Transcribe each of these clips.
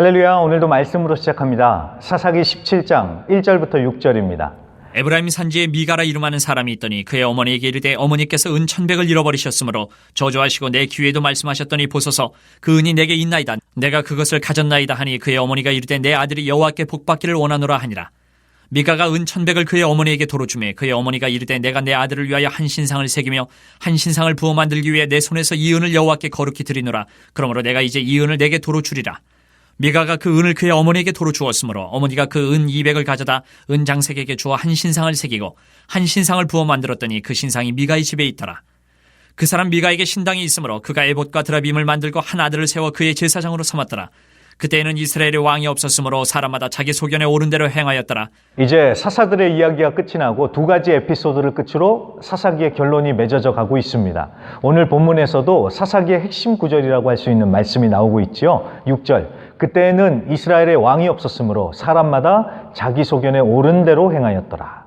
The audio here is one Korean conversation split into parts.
할렐루야 오늘도 말씀으로 시작합니다. 사사기 17장 1절부터 6절입니다. 에브라임 산지에 미가라 이름하는 사람이 있더니 그의 어머니에게 이르되 어머니께서 은 천백을 잃어버리셨으므로 저주하시고 내 귀에도 말씀하셨더니 보소서. 그 은이 내게 있나이다. 내가 그것을 가졌나이다 하니 그의 어머니가 이르되 내 아들이 여호와께 복받기를 원하노라 하니라. 미가가 은 천백을 그의 어머니에게 도로 주매 그의 어머니가 이르되 내가 내 아들을 위하여 한 신상을 새기며 한 신상을 부어 만들기 위해 내 손에서 이 은을 여호와께 거룩히 드리노라. 그러므로 내가 이제 이 은을 내게 도로 주리라 미가가 그 은을 그의 어머니에게 도로 주었으므로 어머니가 그 은 200을 가져다 은 장색에게 주어 한 신상을 새기고 한 신상을 부어 만들었더니 그 신상이 미가의 집에 있더라. 그 사람 미가에게 신당이 있으므로 그가 에봇과 드라빔을 만들고 한 아들을 세워 그의 제사장으로 삼았더라. 그때에는 이스라엘의 왕이 없었으므로 사람마다 자기 소견에 오른 대로 행하였더라. 이제 사사들의 이야기가 끝이 나고 두 가지 에피소드를 끝으로 사사기의 결론이 맺어져 가고 있습니다. 오늘 본문에서도 사사기의 핵심 구절이라고 할 수 있는 말씀이 나오고 있지요. 6절. 그때에는 이스라엘의 왕이 없었으므로 사람마다 자기 소견에 오른 대로 행하였더라.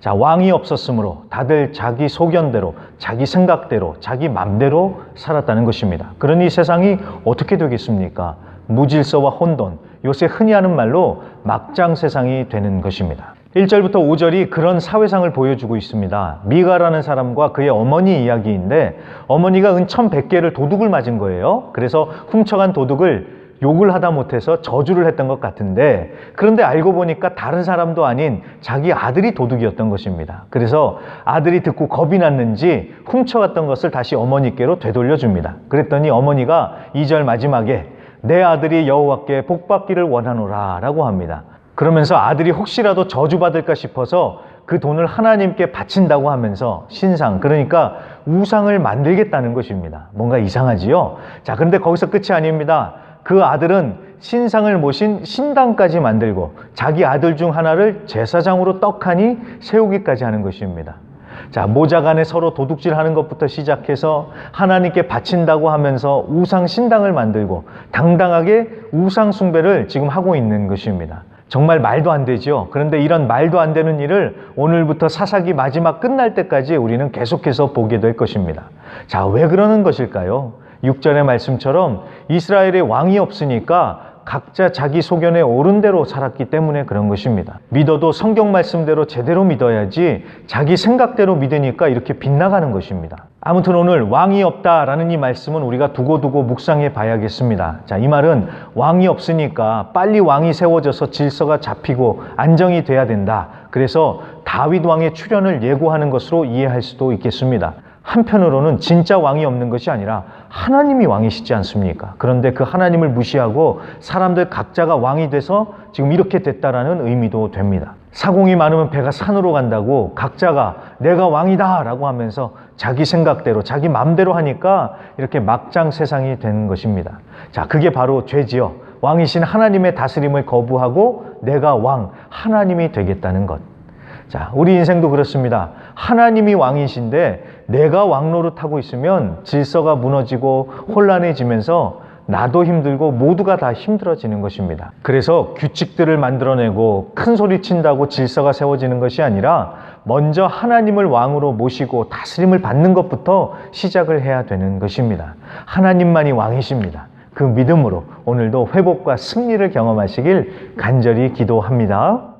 자, 왕이 없었으므로 다들 자기 소견대로, 자기 생각대로, 자기 맘대로 살았다는 것입니다. 그러니 세상이 어떻게 되겠습니까? 무질서와 혼돈, 요새 흔히 하는 말로 막장 세상이 되는 것입니다. 1절부터 5절이 그런 사회상을 보여주고 있습니다. 미가라는 사람과 그의 어머니 이야기인데 어머니가 은 1100개를 도둑을 맞은 거예요. 그래서 훔쳐간 도둑을 욕을 하다 못해서 저주를 했던 것 같은데 그런데 알고 보니까 다른 사람도 아닌 자기 아들이 도둑이었던 것입니다. 그래서 아들이 듣고 겁이 났는지 훔쳐갔던 것을 다시 어머니께로 되돌려 줍니다. 그랬더니 어머니가 2절 마지막에 내 아들이 여호와께 복받기를 원하노라 라고 합니다. 그러면서 아들이 혹시라도 저주받을까 싶어서 그 돈을 하나님께 바친다고 하면서 신상, 그러니까 우상을 만들겠다는 것입니다. 뭔가 이상하지요? 자, 그런데 거기서 끝이 아닙니다. 그 아들은 신상을 모신 신당까지 만들고 자기 아들 중 하나를 제사장으로 떡하니 세우기까지 하는 것입니다. 자, 모자 간에 서로 도둑질 하는 것부터 시작해서 하나님께 바친다고 하면서 우상 신당을 만들고 당당하게 우상 숭배를 지금 하고 있는 것입니다. 정말 말도 안 되죠. 그런데 이런 말도 안 되는 일을 오늘부터 사사기 마지막 끝날 때까지 우리는 계속해서 보게 될 것입니다. 자, 왜 그러는 것일까요? 6절의 말씀처럼 이스라엘의 왕이 없으니까 각자 자기 소견에 옳은 대로 살았기 때문에 그런 것입니다. 믿어도 성경 말씀대로 제대로 믿어야지 자기 생각대로 믿으니까 이렇게 빗나가는 것입니다. 아무튼 오늘 왕이 없다라는 이 말씀은 우리가 두고두고 묵상해 봐야겠습니다. 자, 이 말은 왕이 없으니까 빨리 왕이 세워져서 질서가 잡히고 안정이 돼야 된다. 그래서 다윗 왕의 출현을 예고하는 것으로 이해할 수도 있겠습니다. 한편으로는 진짜 왕이 없는 것이 아니라 하나님이 왕이시지 않습니까? 그런데 그 하나님을 무시하고 사람들 각자가 왕이 돼서 지금 이렇게 됐다라는 의미도 됩니다. 사공이 많으면 배가 산으로 간다고 각자가 내가 왕이다 라고 하면서 자기 생각대로 자기 마음대로 하니까 이렇게 막장 세상이 되는 것입니다. 자, 그게 바로 죄지요. 왕이신 하나님의 다스림을 거부하고 내가 왕, 하나님이 되겠다는 것. 자, 우리 인생도 그렇습니다. 하나님이 왕이신데 내가 왕노릇하고 있으면 질서가 무너지고 혼란해지면서 나도 힘들고 모두가 다 힘들어지는 것입니다. 그래서 규칙들을 만들어내고 큰 소리 친다고 질서가 세워지는 것이 아니라 먼저 하나님을 왕으로 모시고 다스림을 받는 것부터 시작을 해야 되는 것입니다. 하나님만이 왕이십니다. 그 믿음으로 오늘도 회복과 승리를 경험하시길 간절히 기도합니다.